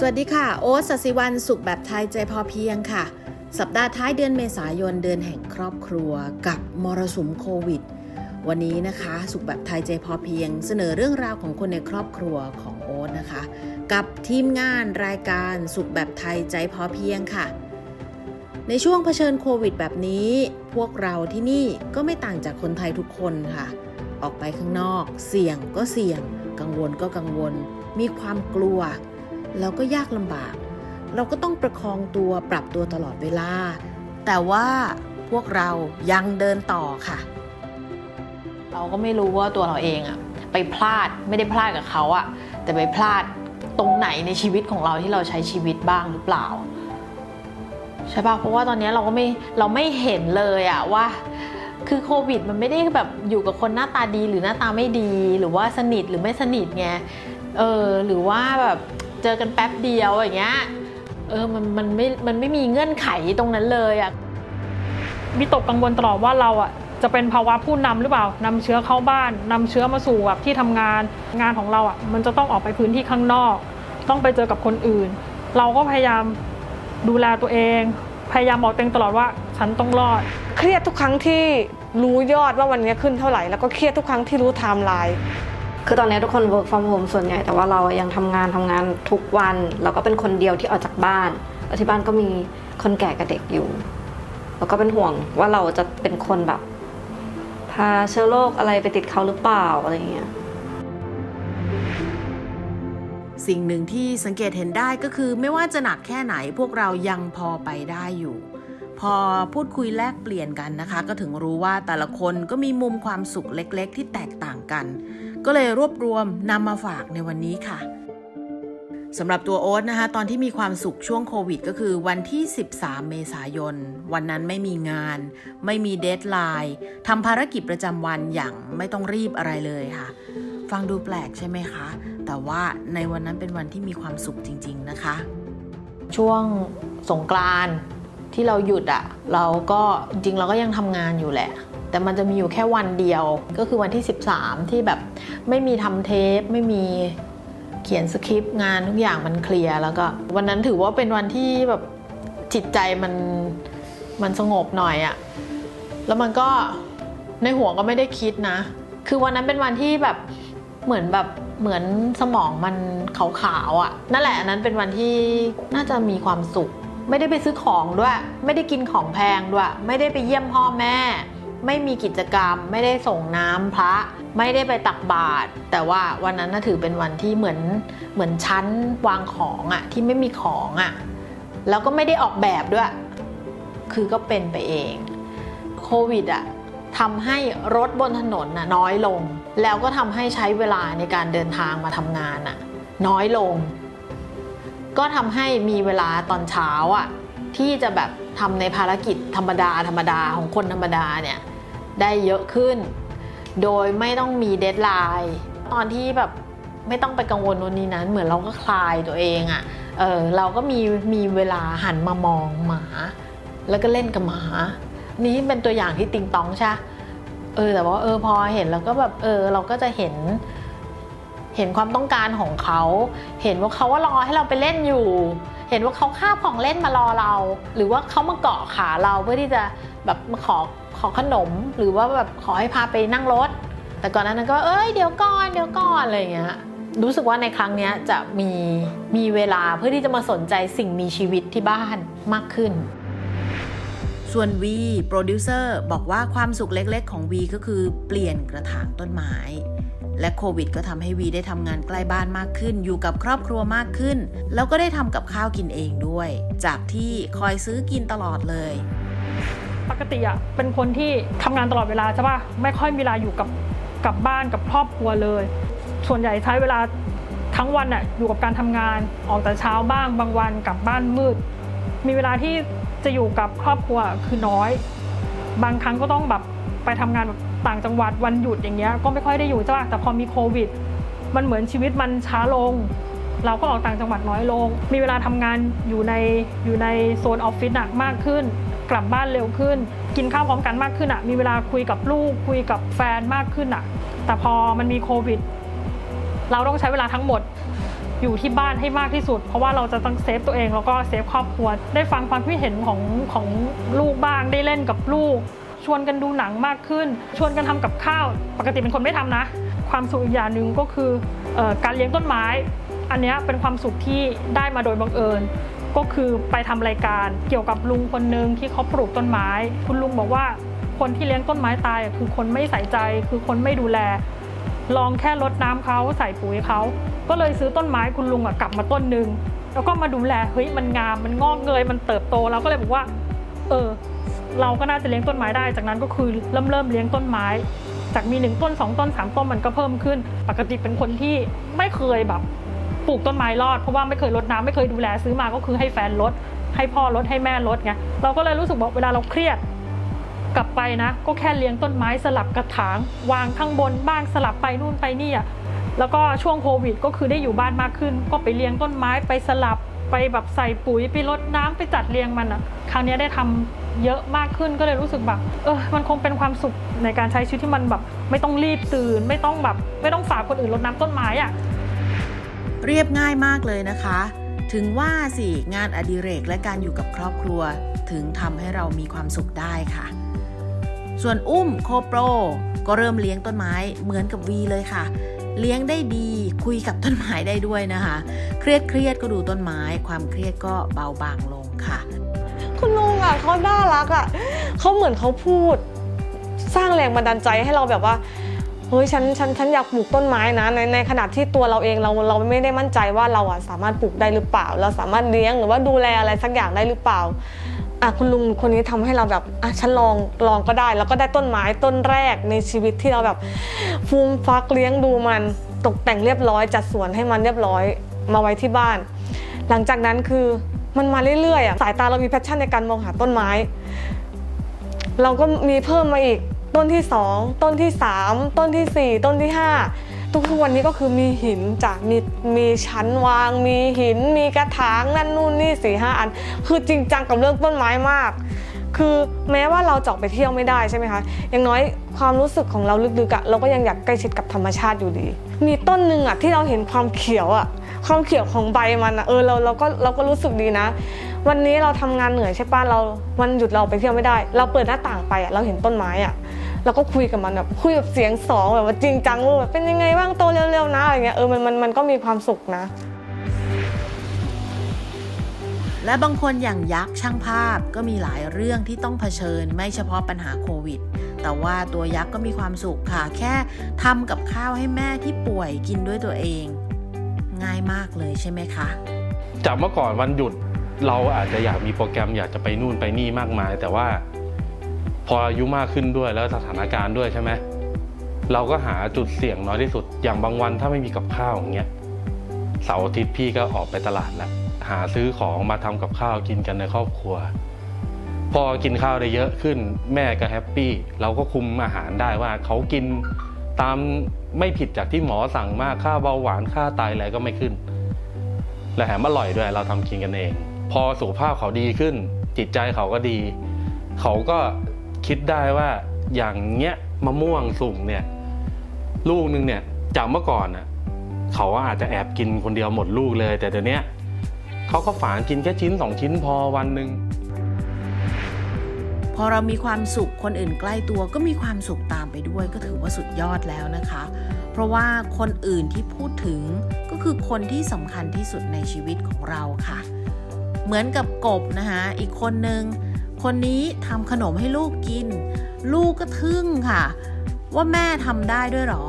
สวัสดีค่ะ โอ๊ตสศิวันสุขแบบไทยใจพอเพียงค่ะ สัปดาห์ท้ายเดือนเมษายนเดือนแห่งครอบครัวกับมรสุมโควิด วันนี้นะคะ สุขแบบไทยใจพอเพียง เสนอเรื่องราวของคนในครอบครัวของโอ๊ตนะคะ กับทีมงานรายการสุขแบบไทยใจพอเพียงค่ะ ในช่วงเผชิญโควิด แบบนี้ พวกเราที่นี่ก็ไม่ต่างจากคนไทยทุกคนค่ะ ออกไปข้างนอก เสี่ยงก็เสี่ยง กังวลก็กังวล มีความกลัว แล้วก็ยากลำบาก เราก็ต้องประคองตัวปรับตัวตลอดเวลา แต่ว่าพวกเรายังเดินต่อค่ะ เราก็ไม่รู้ว่าตัวเราเองอะไปพลาดไม่ได้พลาดกับเขาอะแต่ไปพลาดตรงไหนในชีวิตของเราที่เราใช้ชีวิตบ้างหรือเปล่าใช่ปะเพราะว่าตอนนี้เราก็ไม่เราไม่เห็นเลยอะว่า คือโควิดมันไม่ได้แบบอยู่กับคนหน้าตาดีหรือหน้าตาไม่ดี หรือว่าสนิทหรือไม่สนิทไงเออหรือว่าแบบ เจอกันแป๊บเดียวอย่างเงี้ยเออมันมันไม่มันไม่มีเงื่อนไขตรงนั้นเลยอะวิตกกังวลตลอดว่าเราอะจะเป็นภาวะผู้นำหรือเปล่านำเชื้อเข้าบ้านนำเชื้อมาสู่แบบที่ทำงานงานของเราอะมันจะต้องออกไปพื้นที่ข้างนอก ต้องไปเจอกับคนอื่น เราก็พยายามดูแลตัวเอง พยายามบอกตัวเองตลอดว่าฉันต้องรอด เครียดทุกครั้งที่รู้ยอดว่าวันนี้ขึ้นเท่าไหร่แล้วก็เครียดทุกครั้งที่รู้ไทม์ไลน์ คือตอนนี้ทุกคน work from home ส่วนใหญ่แต่ว่าเรายังทำงานทำงานทุกวัน เราก็เป็นคนเดียวที่ออกจากบ้านแล้วที่บ้านก็มีคนแก่กับเด็กอยู่ แล้วก็เป็นห่วงว่าเราจะเป็นคนแบบ พาเชื้อโรคอะไรไปติดเขาหรือเปล่าอะไรเงี้ยสิ่งหนึ่งที่สังเกตเห็นได้ก็คือไม่ว่าจะหนักแค่ไหนพวกเรายังพอไปได้อยู่ พอพูดคุยแลกเปลี่ยนกันนะคะ ก็ถึงรู้ว่าแต่ละคนก็มีมุมความสุขเล็ก ๆ ที่แตกต่างกัน ก็เลยรวบรวมนำมาฝากในวันนี้ค่ะสำหรับตัวโอ๊ตนะคะ ตอนที่มีความสุขช่วงโควิด ก็คือวันที่ 13 เมษายน วันนั้นไม่มีงาน ไม่มีเดทไลน์ทำภารกิจประจำวันอย่างไม่ต้องรีบอะไรเลยค่ะ ฟังดูแปลกใช่ไหมคะ แต่ว่าในวันนั้นเป็นวันที่มีความสุขจริง ๆนะคะ ช่วงสงกรานที่เราหยุดอะเราก็จริงเราก็ยังทำงานอยู่แหละ แต่มันจะมีอยู่แค่วันเดียว ก็คือวันที่ 13 ที่แบบไม่มีทำเทปไม่มีเขียนสคริปต์งานทุกอย่างมันเคลียร์แล้วก็ วันนั้นถือว่าเป็นวันที่แบบจิตใจมันมันสงบหน่อยอะแล้วมันก็ในหัวก็ไม่ได้คิดนะ คือวันนั้นเป็นวันที่แบบเหมือนแบบเหมือนสมองมันขาวๆอะ่ะ นั่นแหละอันนั้นเป็นวันที่น่าจะมีความสุข ไม่ได้ไปซื้อของด้วย ไม่ได้กินของแพงด้วย ไม่ได้ไปเยี่ยมพ่อแม่ ไม่มีกิจกรรม ไม่ได้ส่งน้ำพระ ไม่ได้ไปตักบาตรแต่ว่าวันนั้นน่าถือเป็นวันที่เหมือนเหมือนชั้นวางของอะ่ะที่ไม่มีของอะ่ะแล้วก็ไม่ได้ออกแบบด้วย คือก็เป็นไปเองโควิดอะทำให้รถบนถนนน่ะน้อยลง แล้วก็ทำให้ใช้เวลาในการเดินทางมาทำงานน่ะน้อยลง ก็ทำให้มีเวลาตอนเช้าอะที่จะแบบ ทำในภารกิจธรรมดาธรรมดาของคนธรรมดาเนี่ยได้เยอะขึ้น โดยไม่ต้องมีเดทไลน์ตอนที่แบบไม่ต้องไปกังวลวันนี้นั้น เหมือนเราก็คลายตัวเองอะเออเราก็มีมีเวลาหันมามองหมา แล้วก็เล่นกับหมา นี่เป็นตัวอย่างที่ติงตองใช่เออแต่ว่าเออพอเห็นแล้วก็แบบเออเราก็จะเห็น เห็นความต้องการของเขา เห็นว่าเขาว่ารอให้เราไปเล่นอยู่ เห็นว่าเขาคาบของเล่นมารอเรา หรือว่าเขามาเกาะขาเราเพื่อที่จะแบบมาขอขอขนม หรือว่าแบบขอให้พาไปนั่งรถ แต่ก่อนหนานั้นก็เอ้ยเดี๋ยวก่อนเดี๋ยวก่อนอะไรอย่างเงี้ยรู้สึกว่าในครั้งนี้จะมีมีเวลาเพื่อที่จะมาสนใจสิ่งมีชีวิตที่บ้านมากขึ้น ส่วนวีโปรดิวเซอร์บอกว่าความสุขเล็กๆ ของวีก็คือเปลี่ยนกระถางต้นไม้ และโควิดก็ทำให้วีได้ทำงานใกล้บ้านมากขึ้น อยู่กับครอบครัวมากขึ้น แล้วก็ได้ทำกับข้าวกินเองด้วย จากที่คอยซื้อกินตลอดเลย ปกติอะเป็นคนที่ทำงานตลอดเวลาใช่ป่ะไม่ค่อยมีเวลาอยู่กับกับบ้านกับครอบครัวเลย ส่วนใหญ่ใช้เวลาทั้งวันอะอยู่กับการทำงานออกแต่เช้าบ้างบางวันกลับบ้านมืด มีเวลาที่จะอยู่กับครอบครัวคือน้อย บางครั้งก็ต้องแบบไปทำงานแบบ ต่างจังหวัดวันหยุดอย่างเงี้ยก็ไม่ค่อยได้อยู่ใช่ป่ะแต่พอมีโควิด มันเหมือนชีวิตมันช้าลง เราก็ออกต่างจังหวัดน้อยลง มีเวลาทำงานอยู่ในอยู่ในโซนออฟฟิศอะมากขึ้น กลับบ้านเร็วขึ้น กินข้าวพร้อมกันมากขึ้นอะมีเวลาคุยกับลูกคุยกับแฟนมากขึ้นอะแต่พอมันมีโควิด เราต้องใช้เวลาทั้งหมดอยู่ที่บ้านให้มากที่สุด เพราะว่าเราจะต้องเซฟตัวเองแล้วก็เซฟครอบครัว ได้ฟังความคิดเห็นของของลูกบ้างได้เล่นกับลูก ชวนกันดูหนังมากขึ้น ชวนกันทำกับข้าว ปกติเป็นคนไม่ทำนะ ความสุขอีกอย่างหนึ่งก็คือออการเลี้ยงต้นไม้ อันนี้เป็นความสุขที่ได้มาโดยบังเอิญก็คือไปทำรายการเกี่ยวกับลุงคนหนึ่งที่เขาปลูกต้นไม้ คุณลุงบอกว่าคนที่เลี้ยงต้นไม้ตายคือคนไม่ใส่ใจ คือคนไม่ดูแล ลองแค่รดน้ำเขาใส่ปุ๋ยเขา ก็เลยซื้อต้นไม้คุณลุงกลับมาต้นหนึ่งแล้วก็มาดูแลเฮ้ยมันงามมันงอกเงยมันเติบโตเราก็เลยบอกว่า เออ เราก็น่าจะเลี้ยงต้นไม้ได้ จากนั้นก็คือเริ่มเริ่มเลี้ยงต้นไม้ จากมีหนึ่งต้นสองต้นสามต้นมันก็เพิ่มขึ้น ปกติเป็นคนที่ไม่เคยแบบปลูกต้นไม้รอดเพราะว่าไม่เคยรดน้ำไม่เคยดูแลซื้อมาก็คือให้แฟนรดให้พ่อรดให้แม่รดไงเราก็เลยรู้สึกว่าเวลาเราเครียดกลับไปนะ ก็แค่เลี้ยงต้นไม้สลับกระถาง วางข้างบนบ้างสลับไปนู่นไปนี่อะแล้วก็ช่วงโควิด ก็คือได้อยู่บ้านมากขึ้น ก็ไปเลี้ยงต้นไม้ไปสลับไปแบบใส่ปุ๋ยไปรดน้ำไปจัดเรียงมันอะ ครั้งนี้ได้ทำ เยอะมากขึ้นก็เลยรู้สึกแบบเออมันคงเป็นความสุขในการใช้ชีวิตที่มันแบบไม่ต้องรีบตื่น ไม่ต้องแบบไม่ต้องฝากคนอื่นรดน้ำต้นไม้อะเรียบง่ายมากเลยนะคะ ถึงว่าสิงานอดิเรกและการอยู่กับครอบครัว ถึงทำให้เรามีความสุขได้ค่ะ ส่วนอุ้มโคโปรก็เริ่มเลี้ยงต้นไม้เหมือนกับวีเลยค่ะ เลี้ยงได้ดีคุยกับต้นไม้ได้ด้วยนะคะ เครียดเครียดก็ดูต้นไม้ ความเครียดก็เบาบางลงค่ะ คุณลุงอะเขาน่ารักอะเขาเหมือนเขาพูด สร้างแรงบันดาลใจให้เราแบบว่าเฮ้ยฉันฉันฉันอยากปลูกต้นไม้นะในในขณะที่ตัวเราเองเราเราไม่ได้มั่นใจว่าเราอะสามารถปลูกได้หรือเปล่า เราสามารถเลี้ยงหรือว่าดูแลอะไรสักอย่างได้หรือเปล่าอะคุณลุงคนนี้ทำให้เราแบบอะฉันลองลองก็ได้ แล้วก็ได้ต้นไม้ต้นแรกในชีวิตที่เราแบบฟูมฟักเลี้ยงดูมันตกแต่งเรียบร้อย จัดสวนให้มันเรียบร้อยมาไว้ที่บ้าน หลังจากนั้นคือ มันมาเรื่อยๆอะสายตาเรามีแพชชั่นในการมองหาต้นไม้ เราก็มีเพิ่มมาอีกต้นที่ 2 ต้นที่ 3 ต้นทีสี่ 4 ต้นที่ 5 ทุกๆวันนี้ก็คือมีหินจากมีมีชั้นวาง มีหิน มีกระถางนั่นนู่นนี่สี่ห้าอัน คือจริงจังกับเรื่องต้นไม้มาก คือแม้ว่าเราจออกไปเที่ยวไม่ได้ใช่ไหมคะอย่างน้อยความรู้สึกของเราลึกๆอะเราก็ยังอยากใกล้ชิดกับธรรมชาติอยู่ดี มีต้นหนึ่งอะที่เราเห็นความเขียวอะ ความเขียวของใบมันอะเออเราเราก็เราก็รู้สึกดีนะ วันนี้เราทำงานเหนื่อยใช่ปะเราวันหยุดเราไปเที่ยวไม่ได้ เราเปิดหน้าต่างไปอะเราเห็นต้นไม้อะเราก็คุยกับมันแบบคุยแบบเสียงสองแบบว่าจริงจังว่าแบบเป็นยังไงบ้างโตเร็วๆนะอะไรเงี้ยเออมันมันมันก็มีความสุขนะ และบางคนอย่างยักษ์ช่างภาพก็มีหลายเรื่องที่ต้องเผชิญ ไม่เฉพาะปัญหาโควิด แต่ว่าตัวยักษ์ก็มีความสุขค่ะ แค่ทำกับข้าวให้แม่ที่ป่วยกินด้วยตัวเอง ง่ายมากเลยใช่ไหมคะ จากเมื่อก่อนวันหยุดเราอาจจะอยากมีโปรแกรมอยากจะไปนู่นไปนี่มากมาย แต่ว่าพออายุมากขึ้นด้วยแล้วสถานการณ์ด้วยใช่ไหมเราก็หาจุดเสี่ยงน้อยที่สุด อย่างบางวันถ้าไม่มีกับข้าวอย่างเงี้ยเสาร์อาทิตย์พี่ก็ออกไปตลาดแล้วหาซื้อของมาทำกับข้าวกินกันในครอบครัว พอกินข้าวได้เยอะขึ้น แม่ก็แฮปปี้เราก็คุมอาหารได้ว่าเขากินตาม ไม่ผิดจากที่หมอสั่งมากค่าเบาหวานค่าไตอะไรก็ไม่ขึ้น และแถมอร่อยด้วยเราทำกินกันเอง พอสุขภาพเขาดีขึ้น จิตใจเขาก็ดี เขาก็คิดได้ว่าอย่างเงี้ยมะม่วงสุ่มเนี่ย ลูกนึงเนี่ยจากเมื่อก่อนน่ะเขาอาจจะแอบกินคนเดียวหมดลูกเลย แต่เดี๋ยวนี้เขาก็ฝานกินแค่ชิ้นสองชิ้นพอวันหนึ่ง พอเรามีความสุขคนอื่นใกล้ตัวก็มีความสุขตามไปด้วย ก็ถือว่าสุดยอดแล้วนะคะ เพราะว่าคนอื่นที่พูดถึงก็คือคนที่สำคัญที่สุดในชีวิตของเราค่ะ เหมือนกับกบนะคะอีกคนนึงคนนี้ทำขนมให้ลูกกิน ลูกก็ทึ่งค่ะ ว่าแม่ทำได้ด้วยหรอ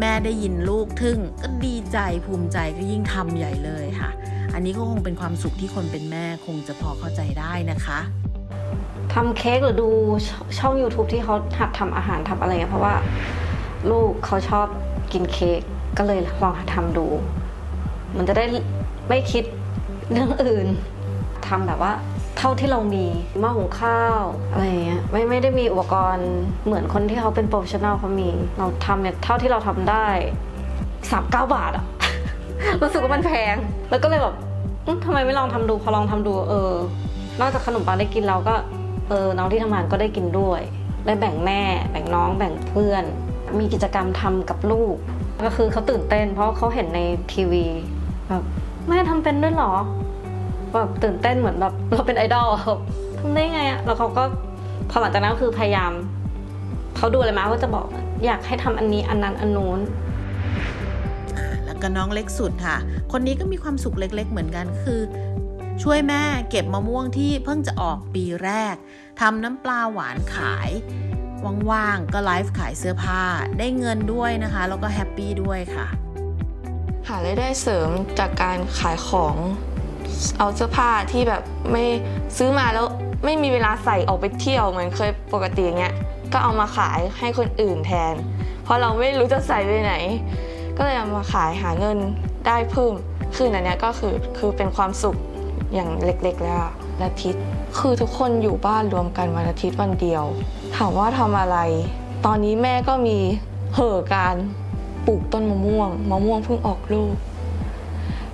แม่ได้ยินลูกทึ่งก็ดีใจภูมิใจก็ยิ่งทำใหญ่เลยค่ะ อันนี้ก็คงเป็นความสุขที่คนเป็นแม่คงจะพอเข้าใจได้นะคะ ทำเค้กหรือดูช่อง YouTube ที่เขาหัดทำอาหารทำอะไรเงี้ยเพราะว่าลูกเขาชอบกินเค้กก็เลยลองหัดทำดู มันจะได้ไม่คิดเรื่องอื่นทำแบบว่าเท่าที่เรามีหม้อหุงข้าวอะไรเงี้ยไม่ไม่ได้มีอุปกรณ์เหมือนคนที่เขาเป็นโปรเฟชชั่นแนลเขามี เราทำเนี่ยเท่าที่เราทำได้สามเก้าบาทอะรู้สึกว่ามันแพง แล้วก็เลยแบบอืมทำไมไม่ลองทำดูพอลองทำดูเออนอกจากขนมปังได้กินเราก็ เออน้องที่ทำงานก็ได้กินด้วยได้แบ่งแม่ แบ่งน้องแบ่งเพื่อน มีกิจกรรมทำกับลูก ก็คือเขาตื่นเต้น เพราะเขาเห็นในทีวีแบบแม่ทำเป็นด้วยหรอแบบตื่นเต้นเหมือนแบบเราเป็นไอดอลอะแบบทำได้ไงอะแล้วเขาก็พอหลังจากนั้นคือพยายามเขาดูอะไรมาก็จะบอกอยากให้ทำอันนี้อันนั้นอันนู้นแล้วก็น้องเล็กสุดค่ะ คนนี้ก็มีความสุขเล็ก ๆ เหมือนกันคือ ช่วยแม่เก็บมะม่วงที่เพิ่งจะออกปีแรกทำน้ำปลาหวานขาย ว่างๆ ก็ไลฟ์ขายเสื้อผ้าได้เงินด้วยนะคะ แล้วก็แฮปปี้ด้วยค่ะ หารายได้เสริมจากการขายของเอาเสื้อผ้าที่แบบไม่ซื้อมาแล้วไม่มีเวลาใส่ออกไปเที่ยวเหมือนเคยปกติอย่างเงี้ยก็เอามาขายให้คนอื่นแทน เพราะเราไม่รู้จะใส่ไปไหน ก็เลยเอามาขายหาเงินได้เพิ่มขึ้นอันนี้ก็คือคือเป็นความสุข อย่างเล็กๆ แล้วอาทิตย์ คือทุกคนอยู่บ้านรวมกันวันอาทิตย์วันเดียว ถามว่าทำอะไร ตอนนี้แม่ก็มีเห่อการปลูกต้นมะม่วงมะม่วงเพิ่งออกลูก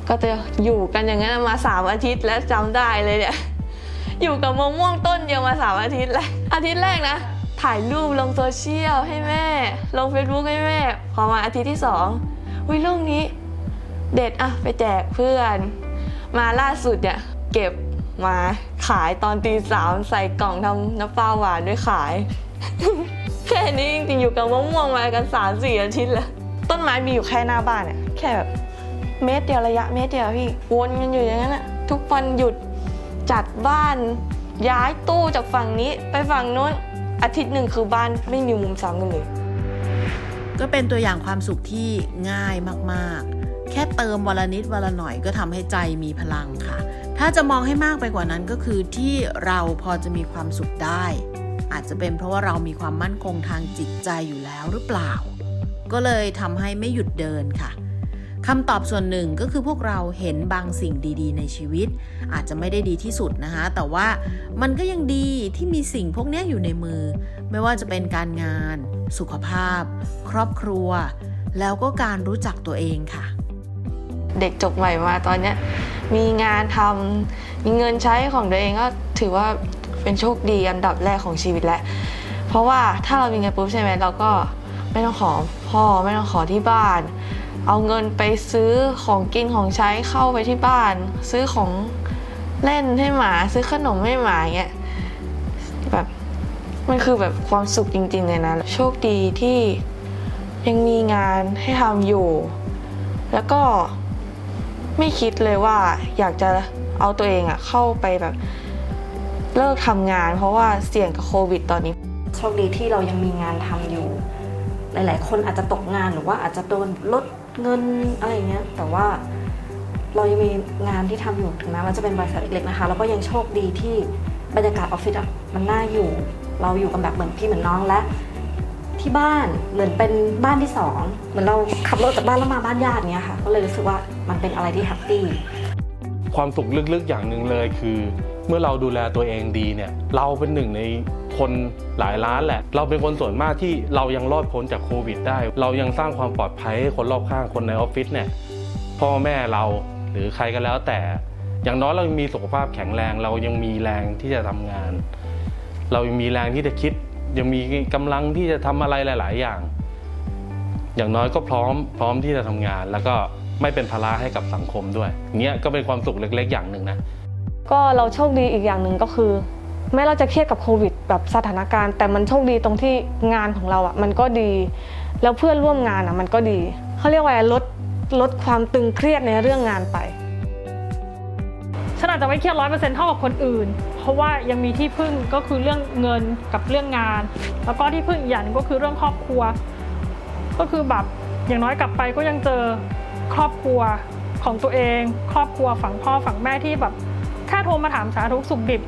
ก็จะอยู่กันอย่างนั้นมาสามอาทิตย์แล้วจำได้เลยเนี่ยอยู่กับมะม่วงต้นเดียวมาสามอาทิตย์แล้วอาทิตย์แรกนะ ถ่ายรูปลงโซเชียลให้แม่ ลงเฟซบุ๊กให้แม่ พอมาอาทิตย์ที่สองวิลูกนี้ เด็ดอะไปแจกเพื่อน มาล่าสุดเนี่ยเก็บมาขายตอนตีสามใส่กล่องทำน้ำปลาหวานด้วยขาย แค่นี้จริงๆอยู่กับมะม่วงมากันสามสี่อาทิตย์แล้วต้นไม้มีอยู่แค่หน้าบ้านเนี่ยแค่แบบเมตรเดียวระยะเมตรเดียวพี่วนกันอยู่อย่างนั้นอะทุกวันหยุดจัดบ้าน ย้ายตู้จากฝั่งนี้ไปฝั่งนู้นอาทิตย์หนึ่งคือบ้านไม่มีมุมซ้ำกันเลย ก็เป็นตัวอย่างความสุขที่ง่ายมาก แค่เติมวันละนิดวันละหน่อยก็ทำให้ใจมีพลังค่ะ ถ้าจะมองให้มากไปกว่านั้นก็คือที่เราพอจะมีความสุขได้ อาจจะเป็นเพราะว่าเรามีความมั่นคงทางจิตใจอยู่แล้วหรือเปล่า ก็เลยทำให้ไม่หยุดเดินค่ะคำตอบส่วนหนึ่งก็คือพวกเราเห็นบางสิ่งดีๆ ในชีวิต อาจจะไม่ได้ดีที่สุดนะคะแต่ว่ามันก็ยังดีที่มีสิ่งพวกนี้อยู่ในมือ ไม่ว่าจะเป็นการงาน สุขภาพ ครอบครัว แล้วก็การรู้จักตัวเองค่ะ เด็กจบใหม่มาตอนเนี้ยมีงานทำมีเงินใช้ของตัวเองก็ถือว่าเป็นโชคดีอันดับแรกของชีวิตแหล้วเพราะว่าถ้าเรามีเงินปุ๊บใช่ไหมเราก็ไม่ต้องขอพ่อไม่ต้องขอที่บ้าน เอาเงินไปซื้อของกินของใช้เข้าไปที่บ้าน ซื้อของเล่นให้หมา ซื้อขนมให้หมาเงี้ยแบบมันคือแบบความสุขจริงๆเลยนะโชคดีที่ยังมีงานให้ทำอยู่ แล้วก็ ไม่คิดเลยว่าอยากจะเอาตัวเองอะเข้าไปแบบเลิกทำงาน เพราะว่าเสี่ยงกับโควิดตอนนี้ โชคดีที่เรายังมีงานทำอยู่ หลาย ๆ คนอาจจะตกงานหรือว่าอาจจะโดนลดเงินอะไรเงี้ย แต่ว่าเรายังมีงานที่ทำอยู่ถึงแม้ว่าจะเป็นบริษัทเล็ก ๆ นะคะแล้วก็ยังโชคดีที่บรรยากาศออฟฟิศอะมันน่าอยู่ เราอยู่กันแบบเหมือนพี่เหมือนน้องและ ที่บ้านเหมือนเป็นบ้านที่สองเหมือนเราขับรถจากบ้านแล้วมาบ้านญาติเนี้ยค่ะ ก็เลยรู้สึกว่ามันเป็นอะไรที่แฮปปี้ความสุขลึกๆอย่างหนึ่งเลยคือ เมื่อเราดูแลตัวเองดีเนี่ย เราเป็นหนึ่งในคนหลายล้านแหละ เราเป็นคนส่วนมากที่เรายังรอดพ้นจากโควิดได้ เรายังสร้างความปลอดภัยให้คนรอบข้างคนในออฟฟิศเนี่ยพ่อแม่เราหรือใครก็แล้วแต่ อย่างน้อยเรายังมีสุขภาพแข็งแรง เรายังมีแรงที่จะทำงาน เรายังมีแรงที่จะคิด ยังมีกำลังที่จะทำอะไรหลาย ๆ อย่าง อย่างน้อยก็พร้อมพร้อมที่จะทำงาน แล้วก็ไม่เป็นภาระให้กับสังคมด้วยเนี้ยก็เป็นความสุขเล็ก ๆ อย่างหนึ่งนะก็เราโชคดีอีกอย่างหนึ่งก็คือแม้เราจะเครียดกับโควิดแบบสถานการณ์ แต่มันโชคดีตรงที่งานของเราอะมันก็ดี แล้วเพื่อนร่วมงานอะมันก็ดีเขาเรียกว่าลดลดความตึงเครียดในเรื่องงานไป ฉันอาจจะไม่เครียดร้อยเปอร์เซ็นต์เท่ากับคนอื่น เพราะว่ายังมีที่พึ่งก็คือเรื่องเงินกับเรื่องงาน แล้วก็ที่พึ่งอีกอย่างนึงก็คือเรื่องครอบครัว ก็คือแบบอย่างน้อยกลับไปก็ยังเจอครอบครัวของตัวเอง ครอบครัวฝั่งพ่อฝั่งแม่ที่แบบแค่โทรมาถามสารทุกสุขดิบ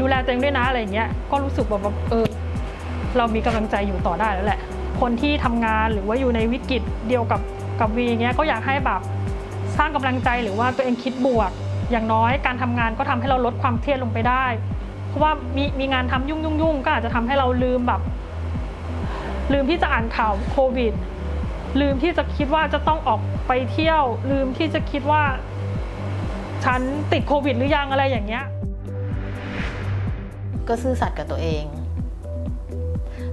ดูแลตัวเองด้วยนะอะไรเงี้ยก็รู้สึกแบบว่าเออเรามีกำลังใจอยู่ต่อได้แล้วแหละ คนที่ทำงานหรือว่าอยู่ในวิกฤตเดียวกับกับวีเงี้ยก็อยากให้แบบสร้างกำลังใจหรือว่าตัวเองคิดบวก อย่างน้อยการทำงานก็ทำให้เราลดความเครียดลงไปได้ เพราะว่ามีมีงานทำยุ่งยุ่งยุ่งก็อาจจะทำให้เราลืมแบบ ลืมที่จะอ่านข่าวโควิด ลืมที่จะคิดว่าจะต้องออกไปเที่ยว ลืมที่จะคิดว่า ฉันติดโควิดหรือยังอะไรอย่างเงี้ย ก็ซื่อสัตย์กับตัวเอง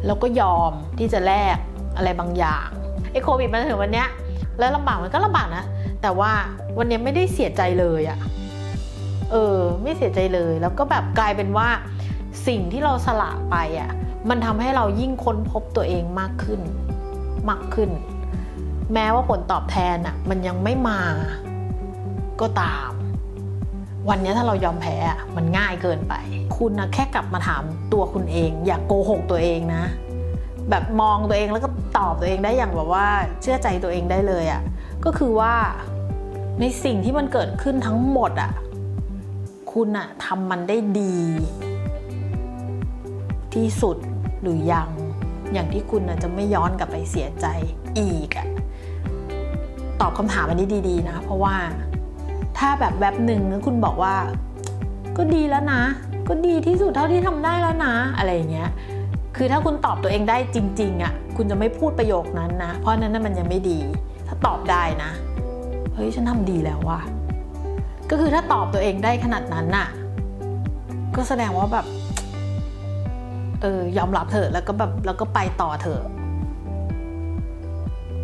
แล้วก็ยอมที่จะแลกอะไรบางอย่างไอ้โควิดมาถึงวันเนี้ยแล้วลำบากมันก็ลำบากนะ แต่ว่าวันนี้ไม่ได้เสียใจเลยอะ เออ ไม่เสียใจเลย แล้วก็แบบกลายเป็นว่าสิ่งที่เราสละไปอะมันทำให้เรายิ่งค้นพบตัวเองมากขึ้น มากขึ้น แม้ว่าผลตอบแทนอะมันยังไม่มาก็ตาม วันนี้ถ้าเรายอมแพ้อะมันง่ายเกินไป คุณนะแค่กลับมาถามตัวคุณเอง อย่ากโกหกตัวเองนะ แบบมองตัวเองแล้วก็ตอบตัวเองได้อย่างแบบว่าเชื่อใจตัวเองได้เลยอะ่ะก็คือว่าในสิ่งที่มันเกิดขึ้นทั้งหมดอะ่ะ คุณอะทำมันได้ดี ที่สุดหรือยัง อย่างที่คุณน่ะจะไม่ย้อนกลับไปเสียใจอีกอะตอบคำถามอันนี้ดีๆนะ เพราะว่าถ้าแบบแบบหนึ่งคุณบอกว่า ก็ดีแล้วนะ ก็ดีที่สุดเท่าที่ทำได้แล้วนะ อะไรเงี้ยคือถ้าคุณตอบตัวเองได้จริง ๆอะ่ะคุณจะไม่พูดประโยคนั้นนะ เพราะนั้นน่ะมันยังไม่ดี ถ้าตอบได้นะ เฮ้ย ฉันทำดีแล้วว่ะ ก็คือถ้าตอบตัวเองได้ขนาดนั้นน่ะ ก็แสดงว่าแบบเออยอมรับเถอะแล้วก็แบบแล้วก็ไปต่อเถอะ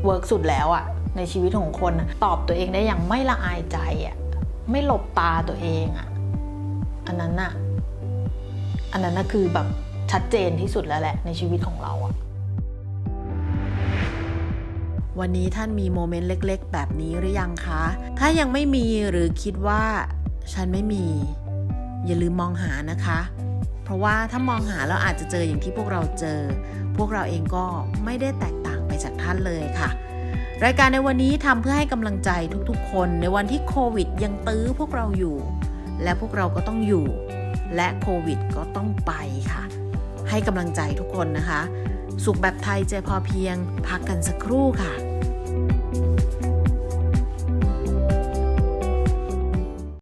เวิร์กสุดแล้วอะในชีวิตของคนตอบตัวเองได้อย่างไม่ละอายใจอะไม่หลบตาตัวเองอะอันนั้นน่ะอันนั้นน่ะคือแบบชัดเจนที่สุดแล้วแหละในชีวิตของเราอะ วันนี้ท่านมีโมเมนต์เล็ก ๆ แบบนี้หรือยังคะ ถ้ายังไม่มีหรือคิดว่าฉันไม่มี อย่าลืมมองหานะคะ เพราะว่าถ้ามองหาแล้วอาจจะเจออย่างที่พวกเราเจอ พวกเราเองก็ไม่ได้แตกต่างไปจากท่านเลยค่ะ รายการในวันนี้ทำเพื่อให้กำลังใจทุกๆ คนในวันที่โควิดยังตื้อพวกเราอยู่ และพวกเราก็ต้องอยู่ และโควิดก็ต้องไปค่ะ ให้กำลังใจทุกคนนะคะ สุขแบบไทยใจพอเพียง พักกันสักครู่ค่ะ